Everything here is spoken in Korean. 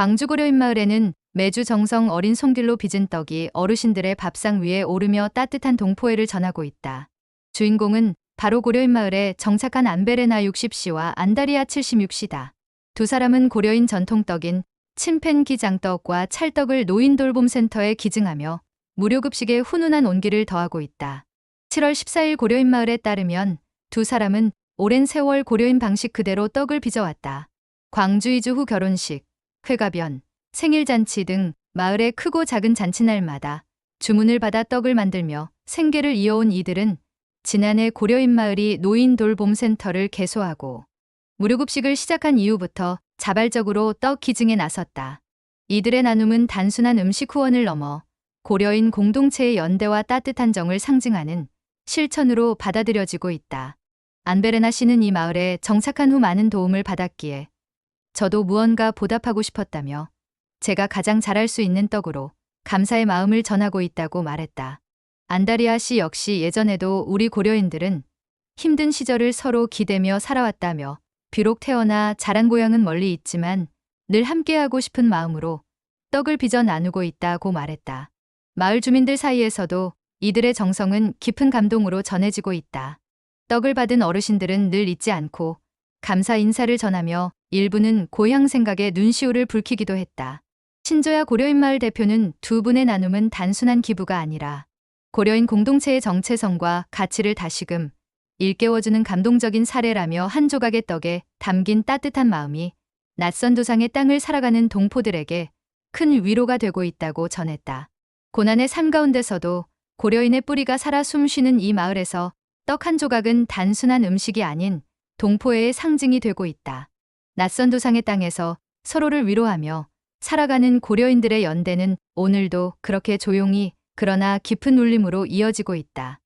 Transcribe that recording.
광주 고려인 마을에는 매주 정성 어린 손길로 빚은 떡이 어르신들의 밥상 위에 오르며 따뜻한 동포애를 전하고 있다. 주인공은 바로 고려인 마을에 정착한 안베레나 60씨와 안다리아 76씨다. 두 사람은 고려인 전통떡인 침팬 기장떡과 찰떡을 노인 돌봄센터에 기증하며 무료급식에 훈훈한 온기를 더하고 있다. 7월 14일 고려인 마을에 따르면 두 사람은 오랜 세월 고려인 방식 그대로 떡을 빚어왔다. 광주 이주 후 결혼식, 회가변, 생일잔치 등 마을의 크고 작은 잔치날마다 주문을 받아 떡을 만들며 생계를 이어온 이들은 지난해 고려인 마을이 노인 돌봄센터를 개소하고 무료급식을 시작한 이후부터 자발적으로 떡 기증에 나섰다. 이들의 나눔은 단순한 음식 후원을 넘어 고려인 공동체의 연대와 따뜻한 정을 상징하는 실천으로 받아들여지고 있다. 안베레나 씨는 이 마을에 정착한 후 많은 도움을 받았기에 저도 무언가 보답하고 싶었다며 제가 가장 잘할 수 있는 떡으로 감사의 마음을 전하고 있다고 말했다. 안다리아 씨 역시 예전에도 우리 고려인들은 힘든 시절을 서로 기대며 살아왔다며 비록 태어나 자란 고향은 멀리 있지만 늘 함께하고 싶은 마음으로 떡을 빚어 나누고 있다고 말했다. 마을 주민들 사이에서도 이들의 정성은 깊은 감동으로 전해지고 있다. 떡을 받은 어르신들은 늘 잊지 않고 감사 인사를 전하며 일부는 고향 생각에 눈시울을 붉히기도 했다. 신조야 고려인 마을 대표는 두 분의 나눔은 단순한 기부가 아니라 고려인 공동체의 정체성과 가치를 다시금 일깨워주는 감동적인 사례라며 한 조각의 떡에 담긴 따뜻한 마음이 낯선 두상의 땅을 살아가는 동포들에게 큰 위로가 되고 있다고 전했다. 고난의 삶 가운데서도 고려인의 뿌리가 살아 숨쉬는 이 마을에서 떡 한 조각은 단순한 음식이 아닌 동포애의 상징이 되고 있다. 낯선 두상의 땅에서 서로를 위로하며 살아가는 고려인들의 연대는 오늘도 그렇게 조용히 그러나 깊은 울림으로 이어지고 있다.